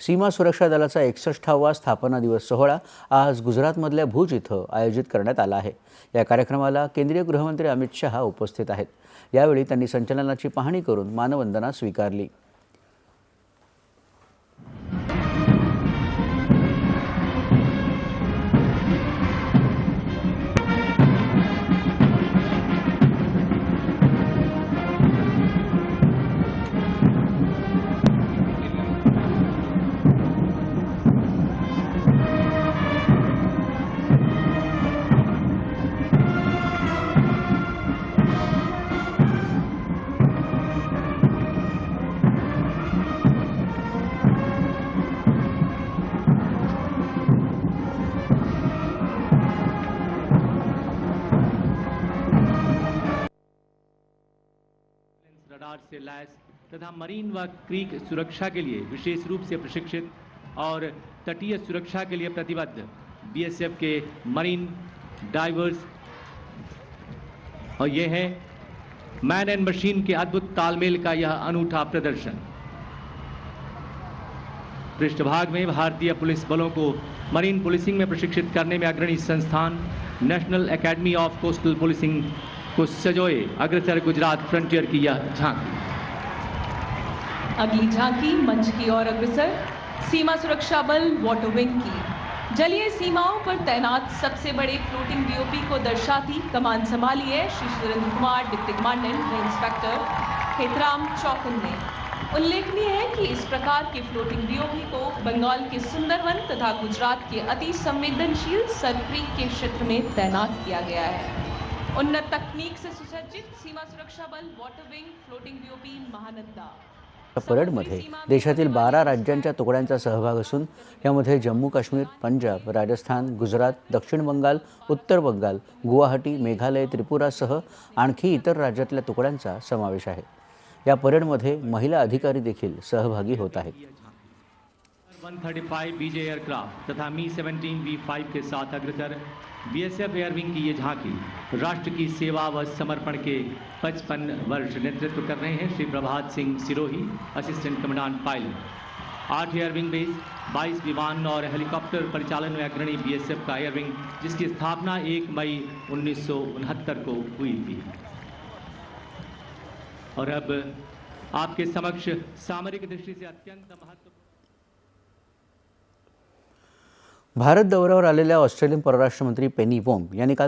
सीमा सुरक्षा दलाचा एकसष्टावा स्थापना दिवस सोहळा आज गुजरातमधल्या भुज इथं आयोजित करण्यात आला आहे. या कार्यक्रमाला केंद्रीय गृहमंत्री अमित शहा उपस्थित आहेत. यावेळी त्यांनी संचलनाची पाहणी करून मानवंदना स्वीकारली. रडार से लैस तथा मरीन व क्रीक सुरक्षा के लिए विशेष रूप से प्रशिक्षित और तटीय सुरक्षा के लिए प्रतिबद्ध बीएसएफ के मरीन डाइवर्स। और ये है मैन एंड मशीन के अद्भुत तालमेल का यह अनूठा प्रदर्शन। पृष्ठभाग में भारतीय पुलिस बलों को मरीन पुलिसिंग में प्रशिक्षित करने में अग्रणी संस्थान, National Academy of Coastal Policing को सजोए अग्रसर गुजरात फ्रंटियर की यह झांकी। अगली झांकी, मंच की ओर अग्रसर, सीमा सुरक्षा बल वाटर विंग की। जलीय सीमाओं पर तैनात सबसे बड़े फ्लोटिंग बीओपी को दर्शाती कमान संभाली है श्री सुरेंद्र कुमार, डिप्टी कमांडेंट, व इंस्पेक्टर खेतराम चौकन ने। उल्लेखनीय है कि इस प्रकार के फ्लोटिंग बीओपी को बंगाल के सुंदरवन तथा गुजरात के अति संवेदनशील सरक्रीक के क्षेत्र में तैनात किया गया है। उन्नत तकनीक से सुसज्जित सीमा सुरक्षा बल water wing floating BOP Mahananda. परेडमध्ये देशातील बारा राज्यांच्या तुकड्यांचा सहभाग असून यामध्ये जम्मू काश्मीर पंजाब राजस्थान गुजरात दक्षिण बंगाल उत्तर बंगाल गुवाहाटी मेघालय त्रिपुरासह आणखी इतर राज्यातल्या तुकड्यांचा समावेश आहे. या परेडमध्ये महिला अधिकारी देखील सहभागी होत आहेत. 135 बीजे एयरक्राफ्ट तथा मी 17 वी 5 के साथ अग्रसर बीएसएफ एयरविंग की ये झांकी राष्ट्र की सेवा व समर्पण के 55 वर्ष नेतृत्व कर रहे हैं Shri Prabhat Singh Sirohi assistant commandant pilot आठ एयरविंग बेस 22 विमान और हेलीकॉप्टर परिचालन में अग्रणी बीएसएफ का एयरविंग जिसकी स्थापना 1 मई उन्नीस सौ उनहत्तर को हुई थी। और अब आपके समक्ष सामरिक दृष्टि से अत्यंत महत्व भारत दौऱ्यावर आलेल्या ऑस्ट्रेलियन परराष्ट्र मंत्री पेनी वोंग यांनी काल